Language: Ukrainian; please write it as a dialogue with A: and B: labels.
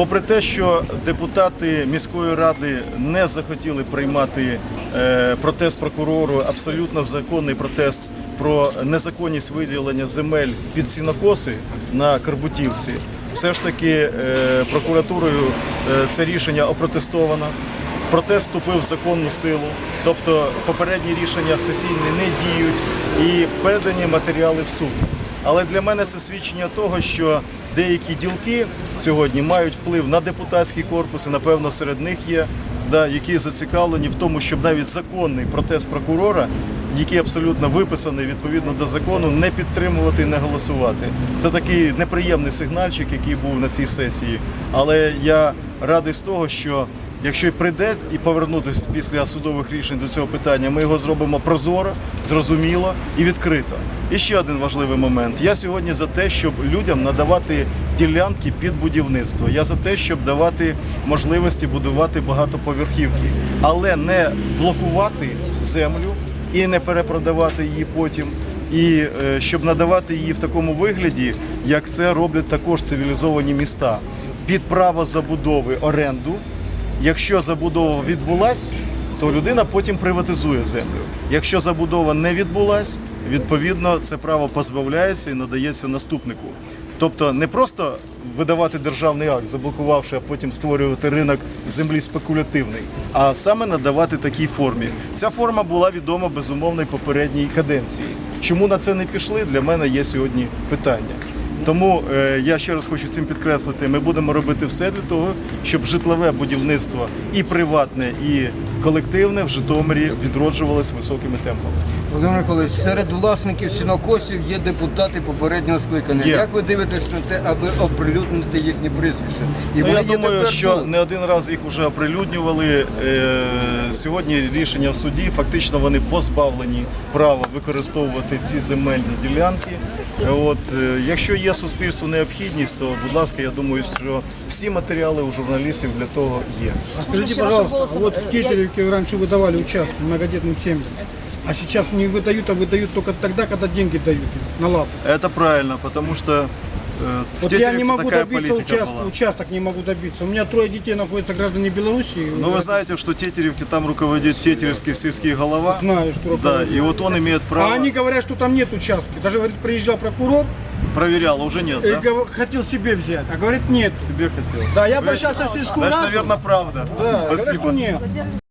A: Попри те, що депутати міської ради не захотіли приймати е, протест прокурору, абсолютно законний протест про незаконність виділення земель під сінокоси на Карбутівці, все ж таки е, прокуратурою е, це рішення опротестовано. Протест вступив в законну силу, тобто попередні рішення сесійні не діють і передані матеріали в суд. Але для мене це свідчення того, що деякі ділки сьогодні мають вплив на депутатський корпус, і напевно серед них є, да, які зацікавлені в тому, щоб навіть законний протест прокурора, який абсолютно виписаний відповідно до закону, не підтримувати і не голосувати. Це такий неприємний сигнальчик, який був на цій сесії. Але я радий з того, що Якщо й прийде і повернутися після судових рішень до цього питання, ми його зробимо прозоро, зрозуміло і відкрито. І ще один важливий момент. Я сьогодні за те, щоб людям надавати ділянки під будівництво. Я за те, щоб давати можливості будувати багатоповерхівки, але не блокувати землю і не перепродавати її потім. І е, щоб надавати її в такому вигляді, як це роблять також цивілізовані міста, під право забудови оренду. Якщо забудова відбулась, то людина потім приватизує землю. Якщо забудова не відбулась, відповідно це право позбавляється і надається наступнику. Тобто не просто видавати державний акт, заблокувавши, а потім створювати ринок землі спекулятивний, а саме надавати такій формі. Ця форма була відома безумовно і попередній каденції. Чому на це не пішли? Для мене є сьогодні питання. Тому е, я ще раз хочу цим підкреслити, ми будемо робити все для того, щоб житлове будівництво і приватне, і колективне в Житомирі відроджувалось високими темпами.
B: Володимир Миколаївич, серед власників сінокосів є депутати попереднього скликання.
A: Є.
B: Як ви дивитесь на те, аби оприлюднити їхні прізвища? І
A: Ну, я думаю, що
B: тут.
A: не один раз їх вже оприлюднювали. Е, Сьогодні рішення в суді фактично вони позбавлені права використовувати ці земельні ділянки. Е, От е, якщо є суспільству необхідність, то будь ласка, я думаю, що всі матеріали у журналістів для того є.
C: А скажите,
D: еще вашим
C: пожалуйста,
D: голосом,
C: вот Тетеревке раньше выдавали участки многодетным семьям, а сейчас не выдают, а выдают только тогда, когда деньги дают на лапу.
A: Это правильно, потому что э, в
C: Вот я не могу
A: такая
C: добиться
A: политика
C: участка,
A: была.
C: участок не могу добиться. У меня трое детей находятся граждане Белоруссии.
A: Но вы знаете, что Тетеревки там руководит Тетеревский сельский голова.
C: Знаю, что
A: Да, и вот он имеет право.
C: А они говорят, что там нет участка. Даже, говорит, приезжал прокурор
A: Проверял, уже нет,
C: и
A: да?
C: хотел себе взять, а говорит нет.
A: Себе хотел.
C: Да, я обращался в сельскую
A: Значит, наверное, правда.
C: Да, говорят,
A: Спасибо.
C: что нет.